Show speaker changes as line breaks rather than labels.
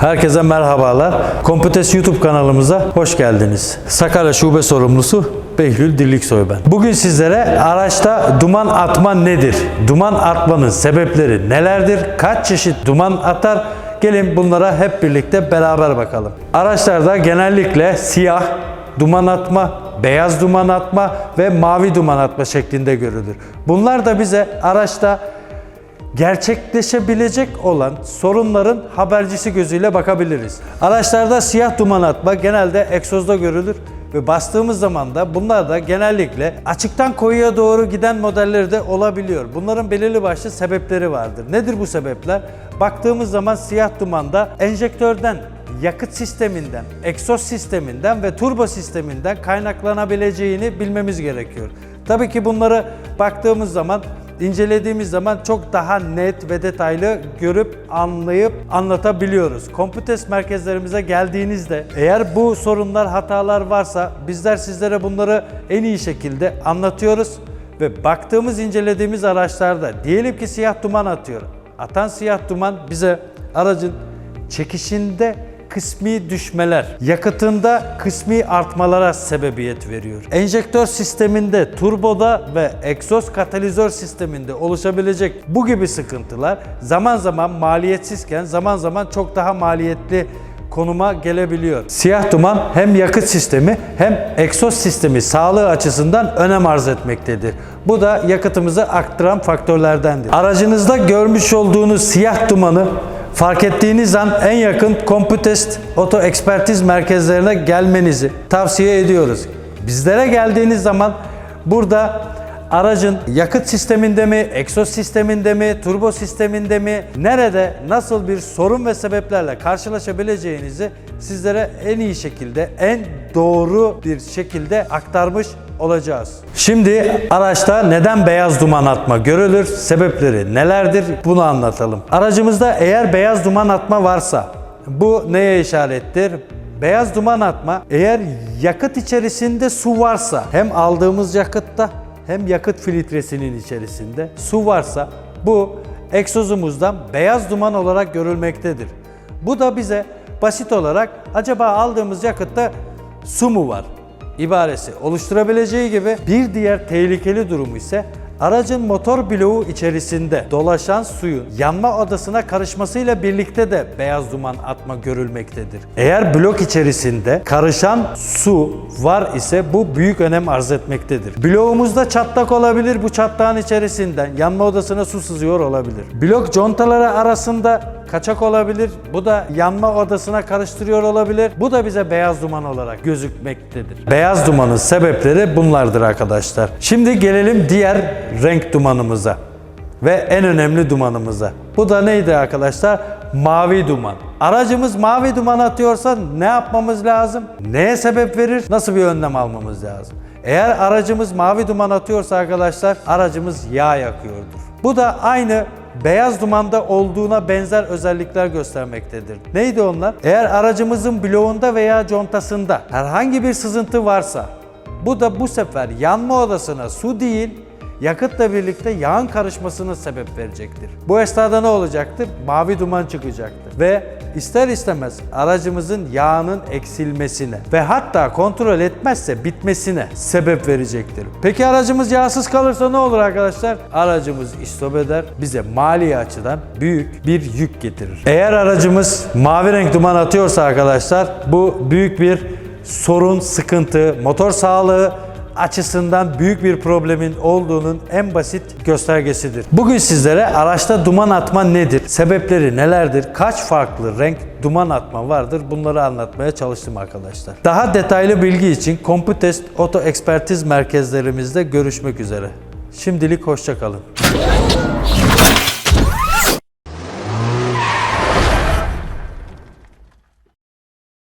Herkese merhabalar. Komputes YouTube kanalımıza hoş geldiniz. Sakarya Şube Sorumlusu Behlül Dirliksoy ben. Bugün sizlere araçta duman atma nedir? Duman atmanın sebepleri nelerdir? Kaç çeşit duman atar? Gelin bunlara hep birlikte beraber bakalım. Araçlarda genellikle siyah, duman atma, beyaz duman atma ve mavi duman atma şeklinde görülür. Bunlar da bize araçta gerçekleşebilecek olan sorunların habercisi gözüyle bakabiliriz. Araçlarda siyah duman atma genelde egzozda görülür ve bastığımız zaman da bunlar da genellikle açıktan koyuya doğru giden modelleri de olabiliyor. Bunların belirli başlı sebepleri vardır. Nedir bu sebepler? Baktığımız zaman siyah dumanda enjektörden yakıt sisteminden, egzoz sisteminden ve turbo sisteminden kaynaklanabileceğini bilmemiz gerekiyor. Tabii ki bunları baktığımız zaman incelediğimiz zaman çok daha net ve detaylı görüp anlayıp anlatabiliyoruz. Kompütes merkezlerimize geldiğinizde eğer bu sorunlar, hatalar varsa bizler sizlere bunları en iyi şekilde anlatıyoruz ve baktığımız, incelediğimiz araçlarda diyelim ki siyah duman atıyor. Atan siyah duman bize aracın çekişinde kısmi düşmeler, yakıtında kısmi artmalara sebebiyet veriyor. Enjektör sisteminde, turboda ve egzoz katalizör sisteminde oluşabilecek bu gibi sıkıntılar zaman zaman maliyetsizken zaman zaman çok daha maliyetli konuma gelebiliyor. Siyah duman hem yakıt sistemi hem egzoz sistemi sağlığı açısından önem arz etmektedir. Bu da yakıtımızı aktaran faktörlerdendir. Aracınızda görmüş olduğunuz siyah dumanı fark ettiğiniz an en yakın Computest Oto Ekspertiz merkezlerine gelmenizi tavsiye ediyoruz. Bizlere geldiğiniz zaman burada aracın yakıt sisteminde mi, egzoz sisteminde mi, turbo sisteminde mi, nerede, nasıl bir sorun ve sebeplerle karşılaşabileceğinizi sizlere en iyi şekilde, en doğru bir şekilde aktarmış olacağız. Şimdi araçta neden beyaz duman atma görülür, sebepleri nelerdir bunu anlatalım. Aracımızda eğer beyaz duman atma varsa bu neye işarettir? Beyaz duman atma eğer yakıt içerisinde su varsa hem aldığımız yakıtta hem yakıt filtresinin içerisinde su varsa bu egzozumuzdan beyaz duman olarak görülmektedir. Bu da bize basit olarak acaba aldığımız yakıtta su mu var ibaresi oluşturabileceği gibi bir diğer tehlikeli durumu ise aracın motor bloğu içerisinde dolaşan suyun yanma odasına karışmasıyla birlikte de beyaz duman atma görülmektedir. Eğer blok içerisinde karışan su var ise bu büyük önem arz etmektedir. Bloğumuzda çatlak olabilir. Bu çatlağın içerisinden yanma odasına su sızıyor olabilir. Blok contaları arasında kaçak olabilir. Bu da yanma odasına karıştırıyor olabilir. Bu da bize beyaz duman olarak gözükmektedir. Beyaz dumanın sebepleri bunlardır arkadaşlar. Şimdi gelelim diğer renk dumanımıza ve en önemli dumanımıza. Bu da neydi arkadaşlar? Mavi duman. Aracımız mavi duman atıyorsa ne yapmamız lazım? Neye sebep verir? Nasıl bir önlem almamız lazım? Eğer aracımız mavi duman atıyorsa arkadaşlar aracımız yağ yakıyordur. Bu da aynı beyaz dumanda olduğuna benzer özellikler göstermektedir. Neydi onlar? Eğer aracımızın bloğunda veya contasında herhangi bir sızıntı varsa bu da bu sefer yanma odasına su değil yakıtla birlikte yağın karışmasına sebep verecektir. Bu esnada ne olacaktır? Mavi duman çıkacaktır. Ve ister istemez aracımızın yağının eksilmesine ve hatta kontrol etmezse bitmesine sebep verecektir. Peki aracımız yağsız kalırsa ne olur arkadaşlar? Aracımız istop eder, bize mali açıdan büyük bir yük getirir. Eğer aracımız mavi renk duman atıyorsa arkadaşlar bu büyük bir sorun, sıkıntı, motor sağlığı açısından büyük bir problemin olduğunun en basit göstergesidir. Bugün sizlere araçta duman atma nedir? Sebepleri nelerdir? Kaç farklı renk duman atma vardır? Bunları anlatmaya çalıştım arkadaşlar. Daha detaylı bilgi için Computest Oto Ekspertiz merkezlerimizde görüşmek üzere. Şimdilik hoşçakalın.